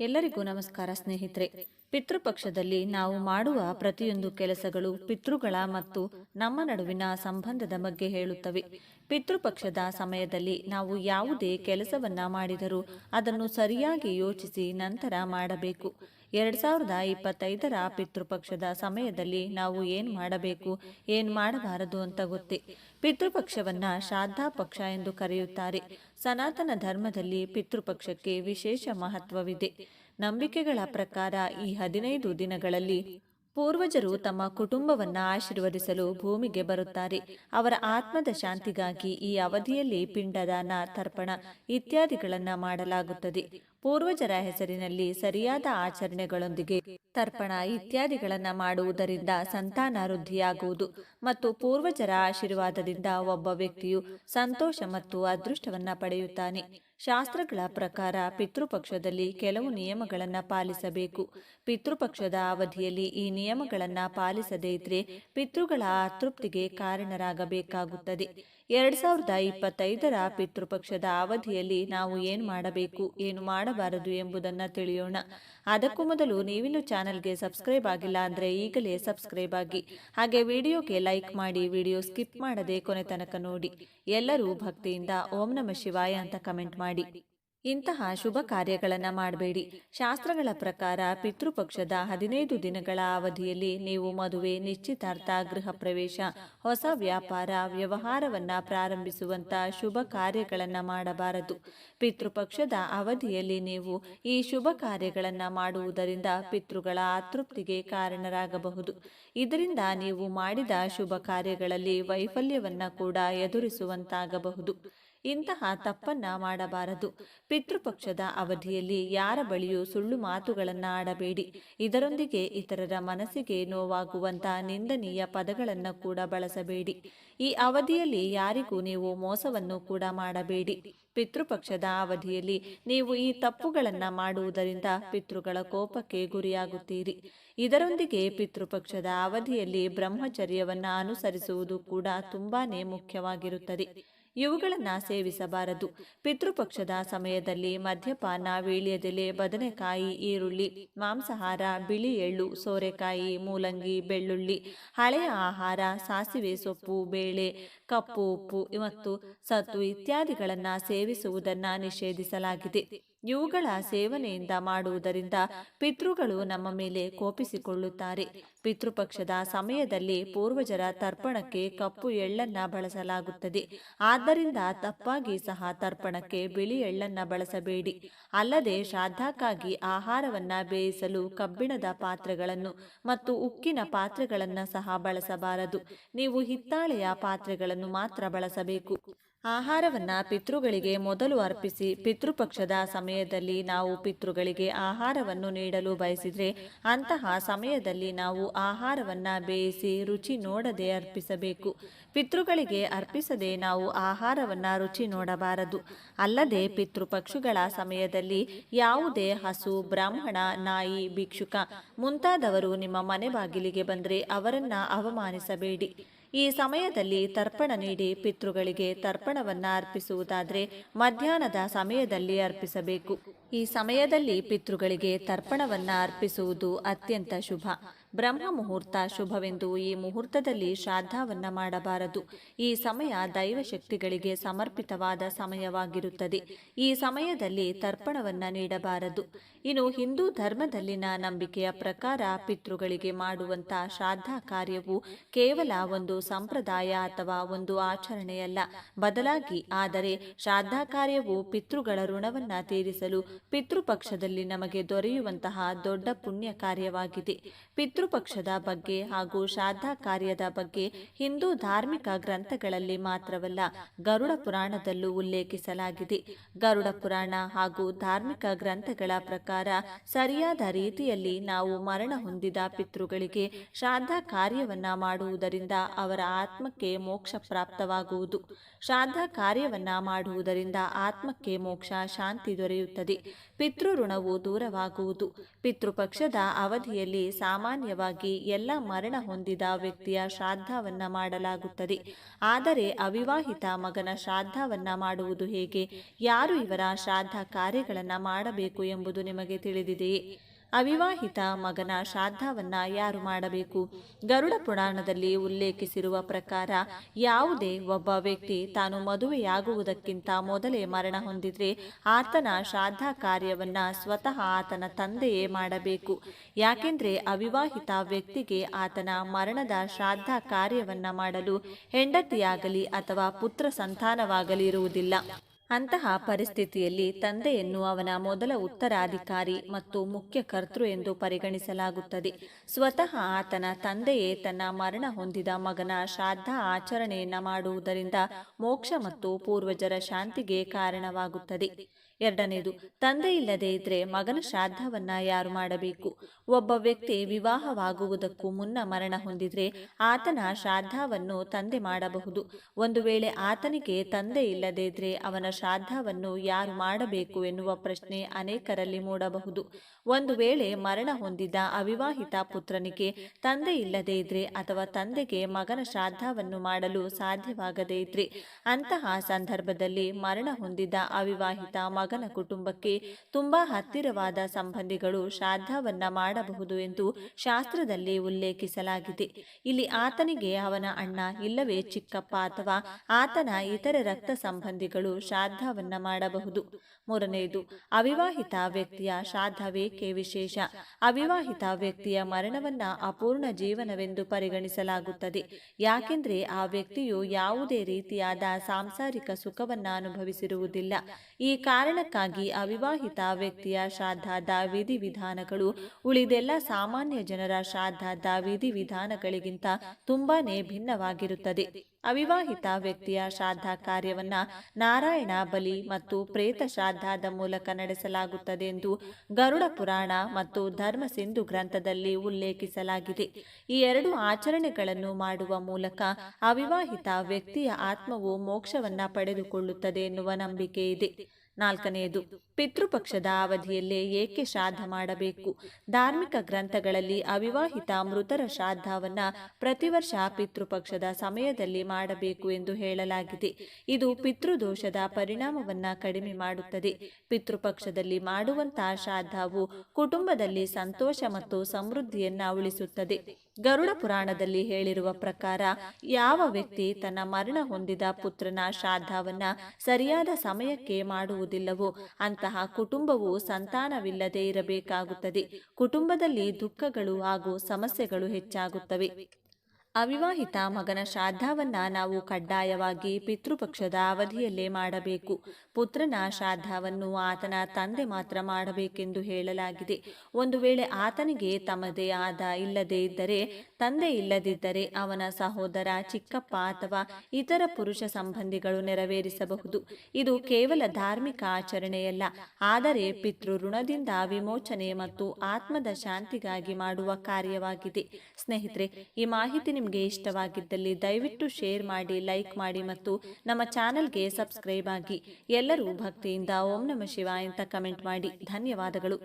ಎಲ್ಲರಿಗೂ ನಮಸ್ಕಾರ, ಸ್ನೇಹಿತರೆ. ಪಿತೃಪಕ್ಷದಲ್ಲಿ ನಾವು ಮಾಡುವ ಪ್ರತಿಯೊಂದು ಕೆಲಸಗಳು ಪಿತೃಗಳ ಮತ್ತು ನಮ್ಮ ನಡುವಿನ ಸಂಬಂಧದ ಬಗ್ಗೆ ಹೇಳುತ್ತವೆ. ಪಿತೃಪಕ್ಷದ ಸಮಯದಲ್ಲಿ ನಾವು ಯಾವುದೇ ಕೆಲಸವನ್ನ ಮಾಡಿದರೂ ಅದನ್ನು ಸರಿಯಾಗಿ ಯೋಚಿಸಿ ನಂತರ ಮಾಡಬೇಕು. ಎರಡ್ ಸಾವಿರದ ಇಪ್ಪತ್ತೈದರ ಪಿತೃಪಕ್ಷದ ಸಮಯದಲ್ಲಿ ನಾವು ಏನ್ ಮಾಡಬೇಕು, ಏನ್ ಮಾಡಬಾರದು ಅಂತ ಗೊತ್ತೇ. ಪಿತೃಪಕ್ಷವನ್ನ ಶ್ರಾದ್ದಾ ಪಕ್ಷ ಎಂದು ಕರೆಯುತ್ತಾರೆ. ಸನಾತನ ಧರ್ಮದಲ್ಲಿ ಪಿತೃಪಕ್ಷಕ್ಕೆ ವಿಶೇಷ ಮಹತ್ವವಿದೆ. ನಂಬಿಕೆಗಳ ಪ್ರಕಾರ ಈ ಹದಿನೈದು ದಿನಗಳಲ್ಲಿ ಪೂರ್ವಜರು ತಮ್ಮ ಕುಟುಂಬವನ್ನ ಆಶೀರ್ವದಿಸಲು ಭೂಮಿಗೆ ಬರುತ್ತಾರೆ. ಅವರ ಆತ್ಮದ ಶಾಂತಿಗಾಗಿ ಈ ಅವಧಿಯಲ್ಲಿ ಪಿಂಡದಾನ, ತರ್ಪಣ ಇತ್ಯಾದಿಗಳನ್ನು ಮಾಡಲಾಗುತ್ತದೆ. ಪೂರ್ವಜರ ಹೆಸರಿನಲ್ಲಿ ಸರಿಯಾದ ಆಚರಣೆಗಳೊಂದಿಗೆ ತರ್ಪಣ ಇತ್ಯಾದಿಗಳನ್ನು ಮಾಡುವುದರಿಂದ ಸಂತಾನ ವೃದ್ಧಿಯಾಗುವುದು ಮತ್ತು ಪೂರ್ವಜರ ಆಶೀರ್ವಾದದಿಂದ ಒಬ್ಬ ವ್ಯಕ್ತಿಯು ಸಂತೋಷ ಮತ್ತು ಅದೃಷ್ಟವನ್ನ ಪಡೆಯುತ್ತಾನೆ. ಶಾಸ್ತ್ರಗಳ ಪ್ರಕಾರ ಪಿತೃಪಕ್ಷದಲ್ಲಿ ಕೆಲವು ನಿಯಮಗಳನ್ನು ಪಾಲಿಸಬೇಕು. ಪಿತೃಪಕ್ಷದ ಅವಧಿಯಲ್ಲಿ ಈ ನಿಯಮಗಳನ್ನು ಪಾಲಿಸದೇ ಇದ್ರೆ ಪಿತೃಗಳ ಅತೃಪ್ತಿಗೆ ಕಾರಣರಾಗಬೇಕಾಗುತ್ತದೆ. ಎರಡ್ ಸಾವಿರದ ಇಪ್ಪತ್ತೈದರ ಪಿತೃಪಕ್ಷದ ಅವಧಿಯಲ್ಲಿ ನಾವು ಏನು ಮಾಡಬೇಕು, ಏನು ಮಾಡಬಾರದು ಎಂಬುದನ್ನು ತಿಳಿಯೋಣ. ಅದಕ್ಕೂ ಮೊದಲು ನೀವಿನ್ನು ಚಾನೆಲ್ಗೆ ಸಬ್ಸ್ಕ್ರೈಬ್ ಆಗಿಲ್ಲ ಅಂದರೆ ಈಗಲೇ ಸಬ್ಸ್ಕ್ರೈಬ್ ಆಗಿ. ಹಾಗೆ ವಿಡಿಯೋಗೆ ಲೈಕ್ ಮಾಡಿ ವಿಡಿಯೋ ಸ್ಕಿಪ್ ಮಾಡದೆ ಕೊನೆ ತನಕ ನೋಡಿ. ಎಲ್ಲರೂ ಭಕ್ತಿಯಿಂದ ಓಂ ನಮ ಶಿವಾಯ ಅಂತ ಕಮೆಂಟ್ ಮಾಡಿ. ಇಂತಹ ಶುಭ ಕಾರ್ಯಗಳನ್ನು ಮಾಡಬೇಡಿ. ಶಾಸ್ತ್ರಗಳ ಪ್ರಕಾರ ಪಿತೃಪಕ್ಷದ ಹದಿನೈದು ದಿನಗಳ ಅವಧಿಯಲ್ಲಿ ನೀವು ಮದುವೆ, ನಿಶ್ಚಿತಾರ್ಥ, ಗೃಹ ಪ್ರವೇಶ, ಹೊಸ ವ್ಯಾಪಾರ, ವ್ಯವಹಾರವನ್ನು ಪ್ರಾರಂಭಿಸುವಂತ ಶುಭ ಕಾರ್ಯಗಳನ್ನು ಮಾಡಬಾರದು. ಪಿತೃಪಕ್ಷದ ಅವಧಿಯಲ್ಲಿ ನೀವು ಈ ಶುಭ ಕಾರ್ಯಗಳನ್ನು ಮಾಡುವುದರಿಂದ ಪಿತೃಗಳ ಅತೃಪ್ತಿಗೆ ಕಾರಣರಾಗಬಹುದು. ಇದರಿಂದ ನೀವು ಮಾಡಿದ ಶುಭ ಕಾರ್ಯಗಳಲ್ಲಿ ವೈಫಲ್ಯವನ್ನು ಕೂಡ ಎದುರಿಸುವಂತಾಗಬಹುದು. ಇಂತಹ ತಪ್ಪನ್ನ ಮಾಡಬಾರದು. ಪಿತೃಪಕ್ಷದ ಅವಧಿಯಲ್ಲಿ ಯಾರ ಬಳಿಯೂ ಸುಳ್ಳು ಮಾತುಗಳನ್ನ ಆಡಬೇಡಿ. ಇದರೊಂದಿಗೆ ಇತರರ ಮನಸ್ಸಿಗೆ ನೋವಾಗುವಂತಹ ನಿಂದನೀಯ ಪದಗಳನ್ನು ಕೂಡ ಬಳಸಬೇಡಿ. ಈ ಅವಧಿಯಲ್ಲಿ ಯಾರಿಗೂ ನೀವು ಮೋಸವನ್ನು ಕೂಡ ಮಾಡಬೇಡಿ. ಪಿತೃಪಕ್ಷದ ಅವಧಿಯಲ್ಲಿ ನೀವು ಈ ತಪ್ಪುಗಳನ್ನ ಮಾಡುವುದರಿಂದ ಪಿತೃಗಳ ಕೋಪಕ್ಕೆ ಗುರಿಯಾಗುತ್ತೀರಿ. ಇದರೊಂದಿಗೆ ಪಿತೃಪಕ್ಷದ ಅವಧಿಯಲ್ಲಿ ಬ್ರಹ್ಮಚರ್ಯವನ್ನ ಅನುಸರಿಸುವುದು ಕೂಡ ತುಂಬಾನೇ ಮುಖ್ಯವಾಗಿರುತ್ತದೆ. ಇವುಗಳನ್ನ ಸೇವಿಸಬಾರದು. ಪಿತೃಪಕ್ಷದ ಸಮಯದಲ್ಲಿ ಮದ್ಯಪಾನ, ವೀಳ್ಯದೆಲೆ, ಬದನೆಕಾಯಿ, ಈರುಳ್ಳಿ, ಮಾಂಸಾಹಾರ, ಬಿಳಿ ಎಳ್ಳು, ಸೋರೆಕಾಯಿ, ಮೂಲಂಗಿ, ಬೆಳ್ಳುಳ್ಳಿ, ಹಳೆಯ ಆಹಾರ, ಸಾಸಿವೆ ಸೊಪ್ಪು, ಬೇಳೆ, ಕಪ್ಪು ಉಪ್ಪು ಮತ್ತು ಸತ್ತು ಇತ್ಯಾದಿಗಳನ್ನು ಸೇವಿಸುವುದನ್ನು ನಿಷೇಧಿಸಲಾಗಿದೆ. ಇವುಗಳ ಸೇವನೆಯಿಂದ ಮಾಡುವುದರಿಂದ ಪಿತೃಗಳು ನಮ್ಮ ಮೇಲೆ ಕೋಪಿಸಿಕೊಳ್ಳುತ್ತಾರೆ. ಪಿತೃಪಕ್ಷದ ಸಮಯದಲ್ಲಿ ಪೂರ್ವಜರ ತರ್ಪಣಕ್ಕೆ ಕಪ್ಪು ಎಳ್ಳನ್ನ ಬಳಸಲಾಗುತ್ತದೆ. ಆದ್ದರಿಂದ ತಪ್ಪಾಗಿ ಸಹ ತರ್ಪಣಕ್ಕೆ ಬಿಳಿ ಎಳ್ಳನ್ನ ಬಳಸಬೇಡಿ. ಅಲ್ಲದೆ ಶ್ರಾದ್ದಕ್ಕಾಗಿ ಆಹಾರವನ್ನ ಬೇಯಿಸಲು ಕಬ್ಬಿಣದ ಪಾತ್ರೆಗಳನ್ನು ಮತ್ತು ಉಕ್ಕಿನ ಪಾತ್ರೆಗಳನ್ನು ಸಹ ಬಳಸಬಾರದು. ನೀವು ಹಿತ್ತಾಳೆಯ ಪಾತ್ರೆಗಳನ್ನು ಮಾತ್ರ ಬಳಸಬೇಕು. ಆಹಾರವನ್ನ ಪಿತೃಗಳಿಗೆ ಮೊದಲು ಅರ್ಪಿಸಿ ಪಿತೃಪಕ್ಷದ ಸಮಯದಲ್ಲಿ ನಾವು ಪಿತೃಗಳಿಗೆ ಆಹಾರವನ್ನು ನೀಡಲು ಬಯಸಿದರೆ ಅಂತಹ ಸಮಯದಲ್ಲಿ ನಾವು ಆಹಾರವನ್ನ ಬೇಯಿಸಿ ರುಚಿ ನೋಡದೆ ಅರ್ಪಿಸಬೇಕು. ಪಿತೃಗಳಿಗೆ ಅರ್ಪಿಸದೆ ನಾವು ಆಹಾರವನ್ನ ರುಚಿ ನೋಡಬಾರದು. ಅಲ್ಲದೆ ಪಿತೃಪಕ್ಷುಗಳ ಸಮಯದಲ್ಲಿ ಯಾವುದೇ ಹಸು, ಬ್ರಾಹ್ಮಣ, ನಾಯಿ, ಭಿಕ್ಷುಕ ಮುಂತಾದವರು ನಿಮ್ಮ ಮನೆ ಬಾಗಿಲಿಗೆ ಬಂದರೆ ಅವರನ್ನ ಅವಮಾನಿಸಬೇಡಿ. ಈ ಸಮಯದಲ್ಲಿ ತರ್ಪಣ ನೀಡಿ ಪಿತೃಗಳಿಗೆ ತರ್ಪಣವನ್ನ ಅರ್ಪಿಸುವುದಾದರೆ ಮಧ್ಯಾಹ್ನದ ಸಮಯದಲ್ಲಿ ಅರ್ಪಿಸಬೇಕು. ಈ ಸಮಯದಲ್ಲಿ ಪಿತೃಗಳಿಗೆ ತರ್ಪಣವನ್ನ ಅರ್ಪಿಸುವುದು ಅತ್ಯಂತ ಶುಭ. ಬ್ರಹ್ಮ ಮುಹೂರ್ತ ಶುಭವೆಂದು ಈ ಮುಹೂರ್ತದಲ್ಲಿ ಶ್ರಾದ್ದವನ್ನ ಮಾಡಬಾರದು. ಈ ಸಮಯ ದೈವಶಕ್ತಿಗಳಿಗೆ ಸಮರ್ಪಿತವಾದ ಸಮಯವಾಗಿರುತ್ತದೆ. ಈ ಸಮಯದಲ್ಲಿ ತರ್ಪಣವನ್ನ ನೀಡಬಾರದು. ಇನ್ನು ಹಿಂದೂ ಧರ್ಮದಲ್ಲಿನ ನಂಬಿಕೆಯ ಪ್ರಕಾರ ಪಿತೃಗಳಿಗೆ ಮಾಡುವಂತ ಶ್ರಾದ್ದ ಕಾರ್ಯವು ಕೇವಲ ಒಂದು ಸಂಪ್ರದಾಯ ಅಥವಾ ಒಂದು ಆಚರಣೆಯಲ್ಲ. ಬದಲಾಗಿ ಆದರೆ ಶ್ರಾದ್ದ ಕಾರ್ಯವು ಪಿತೃಗಳ ಋಣವನ್ನ ತೀರಿಸಲು ಪಿತೃಪಕ್ಷದಲ್ಲಿ ನಮಗೆ ದೊರೆಯುವಂತಹ ದೊಡ್ಡ ಪುಣ್ಯ ಕಾರ್ಯವಾಗಿದೆ. ಪಿತೃಪಕ್ಷದ ಬಗ್ಗೆ ಹಾಗೂ ಶ್ರಾದ್ದ ಕಾರ್ಯದ ಬಗ್ಗೆ ಹಿಂದೂ ಧಾರ್ಮಿಕ ಗ್ರಂಥಗಳಲ್ಲಿ ಮಾತ್ರವಲ್ಲ ಗರುಡ ಪುರಾಣದಲ್ಲೂ ಉಲ್ಲೇಖಿಸಲಾಗಿದೆ. ಗರುಡ ಪುರಾಣ ಹಾಗೂ ಧಾರ್ಮಿಕ ಗ್ರಂಥಗಳ ಪ್ರಕಾರ ಸರಿಯಾದ ರೀತಿಯಲ್ಲಿ ನಾವು ಮರಣ ಹೊಂದಿದ ಪಿತೃಗಳಿಗೆ ಶ್ರಾದ್ದ ಕಾರ್ಯವನ್ನ ಮಾಡುವುದರಿಂದ ಅವರ ಆತ್ಮಕ್ಕೆ ಮೋಕ್ಷ ಪ್ರಾಪ್ತವಾಗುವುದು. ಶ್ರಾದ್ದ ಕಾರ್ಯವನ್ನ ಮಾಡುವುದರಿಂದ ಆತ್ಮಕ್ಕೆ ಮೋಕ್ಷ ಶಾಂತಿ ದೊರೆಯುತ್ತದೆ. ಪಿತೃ ಋಣವು ದೂರವಾಗುವುದು. ಪಿತೃಪಕ್ಷದ ಅವಧಿಯಲ್ಲಿ ಸಾಮಾನ್ಯವಾಗಿ ಎಲ್ಲ ಮರಣ ಹೊಂದಿದ ವ್ಯಕ್ತಿಯ ಶ್ರಾದ್ದವನ್ನ ಮಾಡಲಾಗುತ್ತದೆ. ಆದರೆ ಅವಿವಾಹಿತ ಮಗನ ಶ್ರಾದ್ದವನ್ನ ಮಾಡುವುದು ಹೇಗೆ? ಯಾರು ಇವರ ಶ್ರಾದ್ದ ಕಾರ್ಯಗಳನ್ನು ಮಾಡಬೇಕು ಎಂಬುದು ನಿಮಗೆ ತಿಳಿದಿದೆಯೇ? ಅವಿವಾಹಿತ ಮಗನ ಶ್ರಾದ್ದವನ್ನ ಯಾರು ಮಾಡಬೇಕು? ಗರುಡ ಪುರಾಣದಲ್ಲಿ ಉಲ್ಲೇಖಿಸಿರುವ ಪ್ರಕಾರ, ಯಾವುದೇ ಒಬ್ಬ ವ್ಯಕ್ತಿ ತಾನು ಮದುವೆಯಾಗುವುದಕ್ಕಿಂತ ಮೊದಲೇ ಮರಣ ಹೊಂದಿದ್ರೆ ಆತನ ಶ್ರಾದ್ದ ಕಾರ್ಯವನ್ನ ಸ್ವತಃ ಆತನ ತಂದೆಯೇ ಮಾಡಬೇಕು. ಯಾಕೆಂದ್ರೆ ಅವಿವಾಹಿತ ವ್ಯಕ್ತಿಗೆ ಆತನ ಮರಣದ ಶ್ರಾದ್ದ ಕಾರ್ಯವನ್ನ ಮಾಡಲು ಹೆಂಡತಿಯಾಗಲಿ ಅಥವಾ ಪುತ್ರ ಸಂತಾನವಾಗಲಿ ಇರುವುದಿಲ್ಲ ಅಂತಹ ಪರಿಸ್ಥಿತಿಯಲ್ಲಿ ತಂದೆಯನ್ನು ಅವನ ಮೊದಲ ಉತ್ತರಾಧಿಕಾರಿ ಮತ್ತು ಮುಖ್ಯ ಕರ್ತೃ ಎಂದು ಪರಿಗಣಿಸಲಾಗುತ್ತದೆ. ಸ್ವತಃ ಆತನ ತಂದೆಯೇ ತನ್ನ ಮರಣ ಹೊಂದಿದ ಮಗನ ಶ್ರಾದ್ದ ಆಚರಣೆಯನ್ನ ಮಾಡುವುದರಿಂದ ಮೋಕ್ಷ ಮತ್ತು ಪೂರ್ವಜರ ಶಾಂತಿಗೆ ಕಾರಣವಾಗುತ್ತದೆ. ಎರಡನೇದು, ತಂದೆ ಇಲ್ಲದೆ ಇದ್ರೆ ಮಗನ ಶ್ರಾದ್ದವನ್ನ ಯಾರು ಮಾಡಬೇಕು? ಒಬ್ಬ ವ್ಯಕ್ತಿ ವಿವಾಹವಾಗುವುದಕ್ಕೂ ಮುನ್ನ ಮರಣ ಹೊಂದಿದ್ರೆ ಆತನ ಶ್ರಾದ್ದವನ್ನು ತಂದೆ ಮಾಡಬಹುದು. ಒಂದು ವೇಳೆ ಆತನಿಗೆ ತಂದೆ ಇಲ್ಲದೇ ಇದ್ರೆ ಅವನ ಶ್ರಾದ್ದವನ್ನು ಯಾರು ಮಾಡಬೇಕು ಎನ್ನುವ ಪ್ರಶ್ನೆ ಅನೇಕರಲ್ಲಿ ಮೂಡಬಹುದು. ಒಂದು ವೇಳೆ ಮರಣ ಹೊಂದಿದ ಅವಿವಾಹಿತ ಪುತ್ರನಿಗೆ ತಂದೆ ಇಲ್ಲದೇ ಇದ್ರೆ ಅಥವಾ ತಂದೆಗೆ ಮಗನ ಶ್ರಾದ್ದವನ್ನು ಮಾಡಲು ಸಾಧ್ಯವಾಗದೇ ಇದ್ರೆ ಅಂತಹ ಸಂದರ್ಭದಲ್ಲಿ ಮರಣ ಹೊಂದಿದ ಅವಿವಾಹಿತ ಮಗನ ಕುಟುಂಬಕ್ಕೆ ತುಂಬಾ ಹತ್ತಿರವಾದ ಸಂಬಂಧಿಗಳು ಶ್ರಾದ್ದವನ್ನ ಮಾಡಬಹುದು ಎಂದು ಶಾಸ್ತ್ರದಲ್ಲಿ ಉಲ್ಲೇಖಿಸಲಾಗಿದೆ. ಇಲ್ಲಿ ಆತನಿಗೆ ಅವನ ಅಣ್ಣ ಇಲ್ಲವೇ ಚಿಕ್ಕಪ್ಪ ಅಥವಾ ಆತನ ಇತರ ರಕ್ತ ಸಂಬಂಧಿಗಳು ಶ್ರಾದ್ದವನ್ನ ಮಾಡಬಹುದು. ಮೂರನೆಯದು ಅವಿವಾಹಿತ ವ್ಯಕ್ತಿಯ ಶ್ರಾದ್ದವೇಕೆ ವಿಶೇಷ? ಅವಿವಾಹಿತ ವ್ಯಕ್ತಿಯ ಮರಣವನ್ನ ಅಪೂರ್ಣ ಜೀವನವೆಂದು ಪರಿಗಣಿಸಲಾಗುತ್ತದೆ. ಯಾಕೆಂದ್ರೆ ಆ ವ್ಯಕ್ತಿಯು ಯಾವುದೇ ರೀತಿಯಾದ ಸಾಂಸಾರಿಕ ಸುಖವನ್ನ ಅನುಭವಿಸಿರುವುದಿಲ್ಲ. ಈ ಕಾರಣಕ್ಕಾಗಿ ಅವಿವಾಹಿತ ವ್ಯಕ್ತಿಯ ಶ್ರಾದ್ದದ ವಿಧಿವಿಧಾನಗಳು ಉಳಿದೆಲ್ಲ ಸಾಮಾನ್ಯ ಜನರ ಶ್ರಾದ್ದದ ವಿಧಿವಿಧಾನಗಳಿಗಿಂತ ತುಂಬಾನೇ ಭಿನ್ನವಾಗಿರುತ್ತದೆ. ಅವಿವಾಹಿತ ವ್ಯಕ್ತಿಯ ಶ್ರಾದ್ದ ಕಾರ್ಯವನ್ನ ನಾರಾಯಣ ಬಲಿ ಮತ್ತು ಪ್ರೇತ ಶ್ರಾದ್ದದ ಮೂಲಕ ನಡೆಸಲಾಗುತ್ತದೆ ಎಂದು ಗರುಡ ಪುರಾಣ ಮತ್ತು ಧರ್ಮ ಸಿಂಧು ಗ್ರಂಥದಲ್ಲಿ ಉಲ್ಲೇಖಿಸಲಾಗಿದೆ. ಈ ಎರಡು ಆಚರಣೆಗಳನ್ನು ಮಾಡುವ ಮೂಲಕ ಅವಿವಾಹಿತ ವ್ಯಕ್ತಿಯ ಆತ್ಮವು ಮೋಕ್ಷವನ್ನ ಪಡೆದುಕೊಳ್ಳುತ್ತದೆ ಎನ್ನುವ ನಂಬಿಕೆ ಇದೆ. ನಾಲ್ಕನೆಯದು, ಪಿತೃಪಕ್ಷದ ಅವಧಿಯಲ್ಲೇ ಏಕೆ ಶ್ರಾದ್ದ ಮಾಡಬೇಕು? ಧಾರ್ಮಿಕ ಗ್ರಂಥಗಳಲ್ಲಿ ಅವಿವಾಹಿತ ಮೃತರ ಶ್ರಾದ್ದವನ್ನ ಪ್ರತಿ ವರ್ಷ ಪಿತೃಪಕ್ಷದ ಸಮಯದಲ್ಲಿ ಮಾಡಬೇಕು ಎಂದು ಹೇಳಲಾಗಿದೆ. ಇದು ಪಿತೃದೋಷದ ಪರಿಣಾಮವನ್ನ ಕಡಿಮೆ ಮಾಡುತ್ತದೆ. ಪಿತೃಪಕ್ಷದಲ್ಲಿ ಮಾಡುವಂತಹ ಶ್ರಾದ್ದವು ಕುಟುಂಬದಲ್ಲಿ ಸಂತೋಷ ಮತ್ತು ಸಮೃದ್ಧಿಯನ್ನ ಉಳಿಸುತ್ತದೆ. ಗರುಡ ಪುರಾಣದಲ್ಲಿ ಹೇಳಿರುವ ಪ್ರಕಾರ, ಯಾವ ವ್ಯಕ್ತಿ ತನ್ನ ಮರಣ ಹೊಂದಿದ ಪುತ್ರನ ಶ್ರಾದ್ದವನ್ನ ಸರಿಯಾದ ಸಮಯಕ್ಕೆ ಮಾಡುವುದಿಲ್ಲವೋ, ಅಂತಹ ಕುಟುಂಬವು ಸಂತಾನವಿಲ್ಲದೆ ಇರಬೇಕಾಗುತ್ತದೆ. ಕುಟುಂಬದಲ್ಲಿ ದುಃಖಗಳು ಹಾಗೂ ಸಮಸ್ಯೆಗಳು ಹೆಚ್ಚಾಗುತ್ತವೆ. ಅವಿವಾಹಿತ ಮಗನ ಶ್ರಾದ್ದವನ್ನ ನಾವು ಕಡ್ಡಾಯವಾಗಿ ಪಿತೃಪಕ್ಷದ ಅವಧಿಯಲ್ಲೇ ಮಾಡಬೇಕು. ಪುತ್ರನ ಶ್ರಾದ್ದವನ್ನು ಆತನ ತಂದೆ ಮಾತ್ರ ಮಾಡಬೇಕೆಂದು ಹೇಳಲಾಗಿದೆ. ಒಂದು ವೇಳೆ ಆತನಿಗೆ ತಮ್ಮದೇ ಆದ ಇಲ್ಲದೇ ಇದ್ದರೆ, ತಂದೆ ಇಲ್ಲದಿದ್ದರೆ ಅವನ ಸಹೋದರ, ಚಿಕ್ಕಪ್ಪ ಅಥವಾ ಇತರ ಪುರುಷ ಸಂಬಂಧಿಗಳು ನೆರವೇರಿಸಬಹುದು. ಇದು ಕೇವಲ ಧಾರ್ಮಿಕ ಆಚರಣೆಯಲ್ಲ. ಆದರೆ ಪಿತೃ ಋಣದಿಂದ ವಿಮೋಚನೆ ಮತ್ತು ಆತ್ಮದ ಶಾಂತಿಗಾಗಿ ಮಾಡುವ ಕಾರ್ಯವಾಗಿದೆ. ಸ್ನೇಹಿತರೆ, ಈ ಮಾಹಿತಿ ನಿಮಗೆ ಇಷ್ಟವಾಗಿದ್ದಲ್ಲಿ ದಯವಿಟ್ಟು ಶೇರ್ ಮಾಡಿ, ಲೈಕ್ ಮಾಡಿ ಮತ್ತು ನಮ್ಮ ಚಾನಲ್ಗೆ ಸಬ್ಸ್ಕ್ರೈಬ್ ಆಗಿ. ಎಲ್ಲರೂ ಭಕ್ತಿಯಿಂದ ಓಂ ನಮ ಶಿವಾಯ ಅಂತ ಕಮೆಂಟ್ ಮಾಡಿ. ಧನ್ಯವಾದಗಳು.